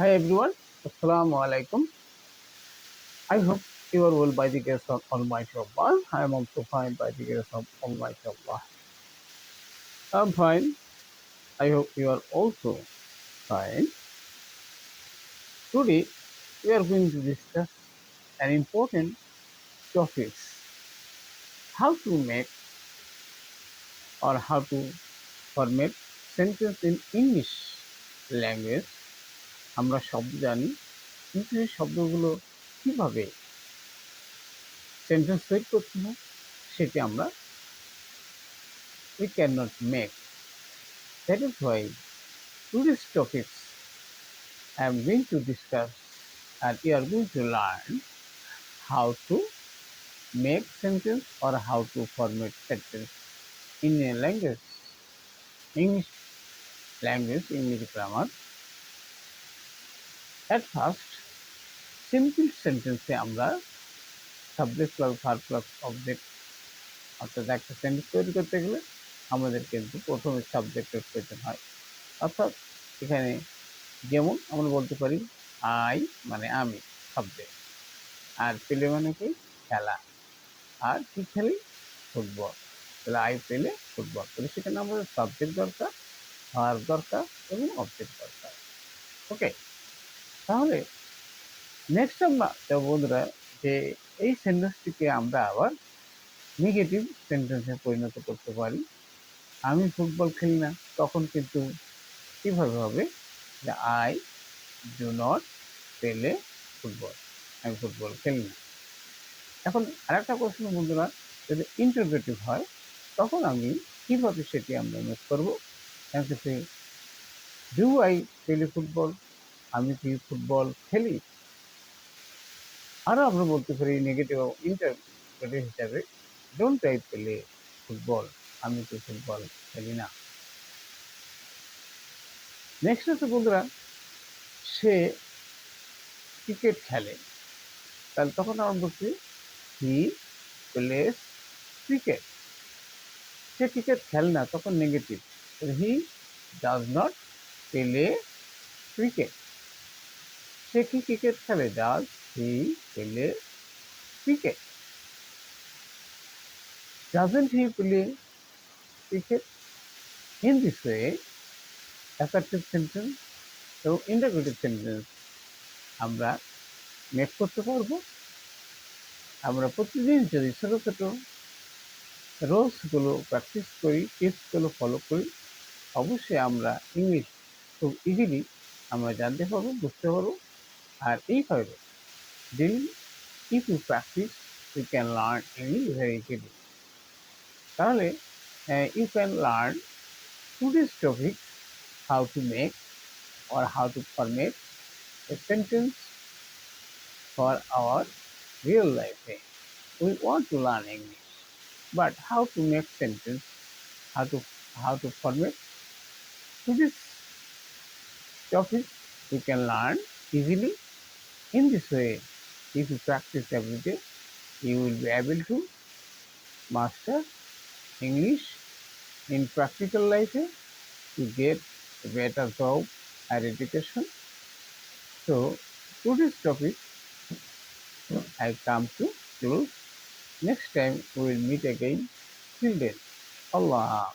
Hi everyone, Assalamu alaikum. I hope you are well by the grace of Almighty Allah. I am also fine by the grace of Almighty Allah. I'm fine. I hope you are also fine. Today we are going to discuss an important topic how to make or how to format sentence in English language আমরা শব্দ জানি, কিন্তু এই শব্দগুলো কীভাবে sentence তৈরি করতে হয়, সেটি আমরা we can not make that is why to this I am going to discuss R you are going to learn how to make sentence or how to format sentence in a language English language English grammar At first, simple সেন্টেন্সে আমরা subject plus verb plus object অর্থাৎ একটা sentence তৈরি করতে গেলে আমাদের কিন্তু প্রথমে সাবজেক্টের প্রয়োজন হয়। অর্থাৎ এখানে যেমন আমরা বলতে পারি আই মানে আমি সাবজেক্ট আর পেলে মানে কি? খেলা। আর কি খেলি? ফুটবল। তাহলে আই পেলে ফুটবল। তাহলে সেখানে আমাদের সাবজেক্ট দরকার ভার্ব দরকার এবং অবজেক্ট দরকার। ওকে তাহলে নেক্সট আমরা বন্ধুরা যে এই সেন্টেন্সটিকে আমরা আবার নেগেটিভ সেন্টেন্সে পরিণত করতে পারি। আমি ফুটবল খেলি না, তখন কিন্তু কীভাবে হবে? যে I do not play football আমি ফুটবল খেলি না। এখন আরেকটা প্রশ্ন বন্ধুরা, যদি ইন্টারগ্রেটিভ হয়, তখন আমি কীভাবে সেটি আমরা মেক করব? ডু আই পেলে ফুটবল আমি কি ফুটবল খেলি? আরও আমরা বলতে পারি নেগেটিভ ইন্টারপ্রেটিভ হিসাবে ডোন্ট আই পেলে ফুটবল আমি তো ফুটবল খেলি না। নেক্সট হচ্ছে বন্ধুরা, সে ক্রিকেট খেলে। তাহলে তখন আমরা বলছি হি প্লেস ক্রিকেট সে ক্রিকেট খেলে না, তখন negative he does not play cricket সে কি ক্রিকেট খেলে? Does he play cricket doesn't he play cricket In this way, assertive sentence এবং ইন্টারগ্রেটিভ সেন্টেন্স আমরা মেক করতে পারব। আমরা প্রতিদিন যদি ছোটো ছোটো রোলসগুলো প্র্যাকটিস করি টিপসগুলো ফলো করি অবশ্যই আমরা ইংলিশ খুব ইজিলি আমরা জানতে পারব বুঝতে পারব। আর এইভাবে daily if you practice you can learn English very easily তাহলে you can learn today's topic how to make or how to format a sentence for our real life. We want to learn English, but how to make sentence, how to how to format. To this topic, you can learn easily. in this way, if you practice every day, you will be able to master English in practical life to get a better job and education. So today's topic I come to close. Next time we will meet again. Till then, Allah.